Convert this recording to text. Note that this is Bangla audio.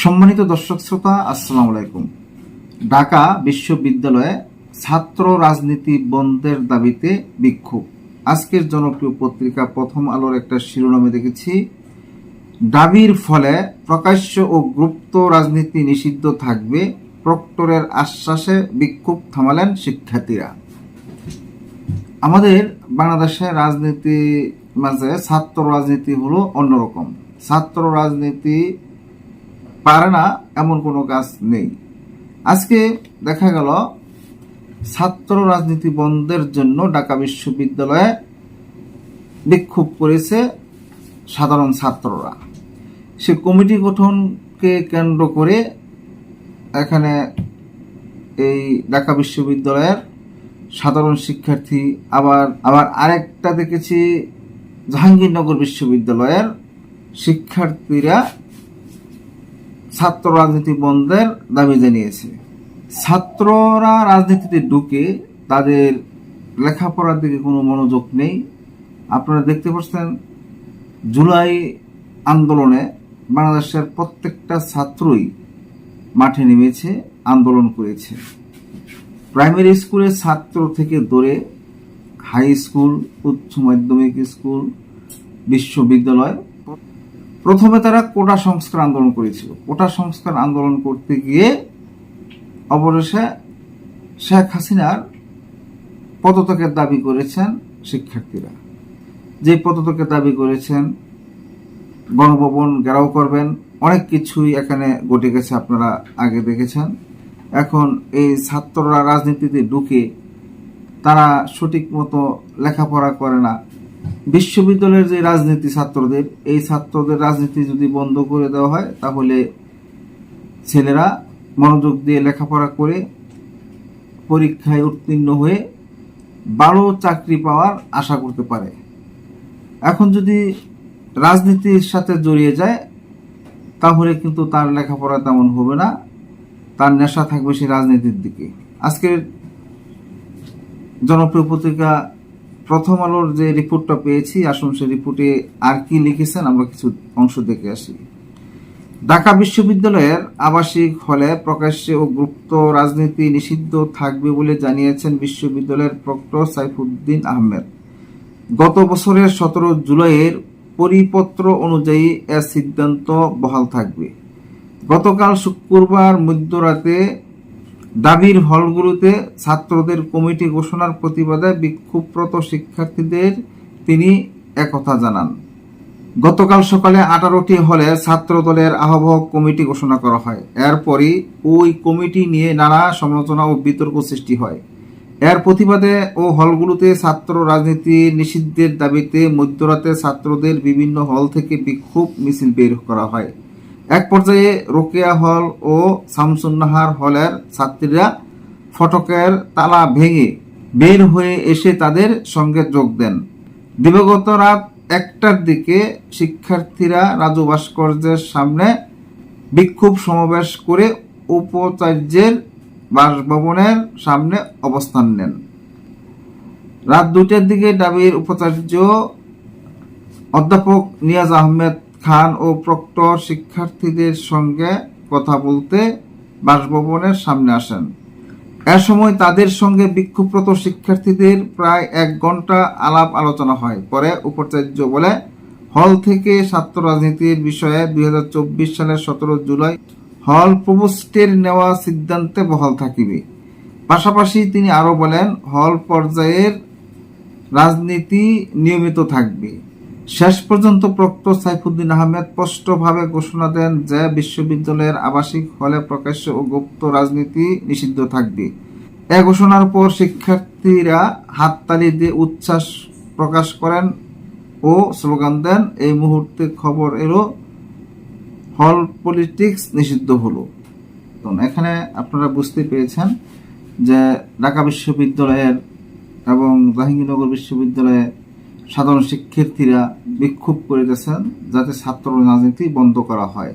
সম্মানিত দর্শক শ্রোতা, আসসালামু আলাইকুম। ঢাকা বিশ্ববিদ্যালয়ে ছাত্র রাজনীতি বন্ধের দাবিতে বিক্ষোভ। আজকের জনপ্রিয় পত্রিকা প্রথম আলোর একটা শিরোনামে দেখেছি, দাবির ফলে প্রকাশ্য ও গুপ্ত রাজনীতি নিষিদ্ধ থাকবে প্রক্টরের আশ্বাসে বিক্ষোভ থামালেন শিক্ষার্থীরা। আমাদের বাংলাদেশে রাজনীতি মাঝে ছাত্র রাজনীতি হলো অন্যরকম। ছাত্র রাজনীতি পারে না, এমন কোনো কাজ নেই। আজকে দেখা গেল, ছাত্র রাজনীতি বন্ধের জন্য ঢাকা বিশ্ববিদ্যালয়ে বিক্ষোভ করেছে সাধারণ ছাত্ররা। সে কমিটি গঠনকে কেন্দ্র করে এখানে এই ঢাকা বিশ্ববিদ্যালয়ের সাধারণ শিক্ষার্থী আবার আবার আরেকটা দেখেছি, জাহাঙ্গীরনগর বিশ্ববিদ্যালয়ের শিক্ষার্থীরা ছাত্র রাজনীতি বন্ধের দাবি জানিয়েছে। ছাত্ররা রাজনীতিতে ঢুকে তাদের লেখাপড়ার দিকে কোনো মনোযোগ নেই। আপনারা দেখতে পাচ্ছেন, জুলাই আন্দোলনে বাংলাদেশের প্রত্যেকটা ছাত্রই মাঠে নেমেছে, আন্দোলন করেছে। প্রাইমারি স্কুলের ছাত্র থেকে ধরে হাই স্কুল, উচ্চ মাধ্যমিক স্কুল, বিশ্ববিদ্যালয় প্রথমে তারা কোটা সংস্কার আন্দোলন করেছিল। কোটা সংস্কার আন্দোলন করতে গিয়ে অবশেষে শেখ হাসিনার পদত্যাগের দাবি করেছেন শিক্ষার্থীরা। যে পদত্যাগের দাবি করেছেন, গণভবন ঘেরাও করবেন, অনেক কিছুই এখানে ঘটে গেছে আপনারা আগে দেখেছেন। এখন এই ছাত্ররা রাজনীতিতে ঢুকে তারা সঠিক মতো লেখাপড়া করে না বিশ্ববিদ্যালয়ের যে রাজনীতি ছাত্রদের, এই ছাত্রদের রাজনীতি যদি বন্ধ করে দেওয়া হয়, তাহলে ছেলেরা মনোযোগ দিয়ে লেখাপড়া করে পরীক্ষায় উত্তীর্ণ হয়ে ভালো চাকরি পাওয়ার আশা করতে পারে। এখন যদি রাজনীতির সাথে জড়িয়ে যায়, তাহলে কিন্তু তার লেখাপড়া তেমন হবে না, তার নেশা থাকবে সেই রাজনীতির দিকে। আজকের জনপ্রিয় পত্রিকা প্রথম আলোর যে রিপোর্টটা পেয়েছি, আসুন সে রিপোর্টে আর কি লিখেছেন, আমরা কিছু অংশ দেখে আসি। ঢাকা বিশ্ববিদ্যালয়ের আবাসিক হলে প্রকাশ্যে ও গুপ্ত রাজনীতি নিষিদ্ধ থাকবে বলে জানিয়েছেন বিশ্ববিদ্যালয়ের প্রক্টর সাইফুদ্দিন আহমেদ। গত বছরের সতেরো জুলাইয়ের পরিপত্র অনুযায়ী এর সিদ্ধান্ত বহাল থাকবে। গতকাল শুক্রবার মধ্যরাতে দাবির হলগুলোতে ছাত্রদের কমিটি ঘোষণার প্রতিবাদে বিক্ষোভরত শিক্ষার্থীদের তিনি একথা জানান। গতকাল সকালে আঠারোটি হলে ছাত্র দলের আহ্বায়ক কমিটি ঘোষণা করা হয়। এরপরই ওই কমিটি নিয়ে নানা সমালোচনা ও বিতর্ক সৃষ্টি হয়। এর প্রতিবাদে ও হলগুলোতে ছাত্র রাজনীতি নিষিদ্ধের দাবিতে মধ্যরাতে ছাত্রদের বিভিন্ন হল থেকে বিক্ষোভ মিছিল বের করা হয়। এক পর্যায়ে রোকেয়া হল ও শামসুন্নাহার হলের ছাত্রীরা ফটকের তালা ভেঙে বের হয়ে এসে তাদের সঙ্গে যোগ দেন। দিবাগত রাত একটার দিকে শিক্ষার্থীরা রাজু ভাস্কর্যের সামনে বিক্ষোভ সমাবেশ করে উপাচার্যের বাসভবনের সামনে অবস্থান নেন। রাত দুটার দিকে ডাবির উপাচার্য অধ্যাপক নিয়াজ আহমেদ খান ও প্রক্টর শিক্ষার্থীদের সঙ্গে কথা বলতে বাসভবনের সামনে আসেন। এ সময় তাদের সঙ্গে বিক্ষোভরত শিক্ষার্থীদের প্রায় এক ঘণ্টা আলাপ আলোচনা হয়। পরে উপাচার্য বলে, হল থেকে ছাত্র রাজনীতির বিষয়ে দুই হাজার চব্বিশ সালের সতেরো জুলাই হল প্রভোস্টের নেওয়া সিদ্ধান্তে বহাল থাকিবে। পাশাপাশি তিনি আরও বলেন, হল পর্যায়ের রাজনীতি নিয়মিত থাকবে। শেষ পর্যন্ত প্রক্টর সাইফুদ্দিন আহমেদ স্পষ্টভাবে ঘোষণা দেন যে বিশ্ববিদ্যালয়ের আবাসিক হলে প্রকাশ্য ও গুপ্ত রাজনীতি নিষিদ্ধ থাকবে। এ ঘোষণার পর শিক্ষার্থীরা হাততালি দিয়ে উচ্ছ্বাস প্রকাশ করেন ও স্লোগান দেন, এই মুহূর্তে খবর এলো, হল পলিটিক্স নিষিদ্ধ হলো। এখানে আপনারা বুঝতে পেরেছেন যে ঢাকা বিশ্ববিদ্যালয়ের এবং জাহাঙ্গীরনগর বিশ্ববিদ্যালয়ে সাধারণ শিক্ষার্থীরা বিক্ষোভ করিতেছেন যাতে ছাত্র রাজনীতি বন্ধ করা হয়।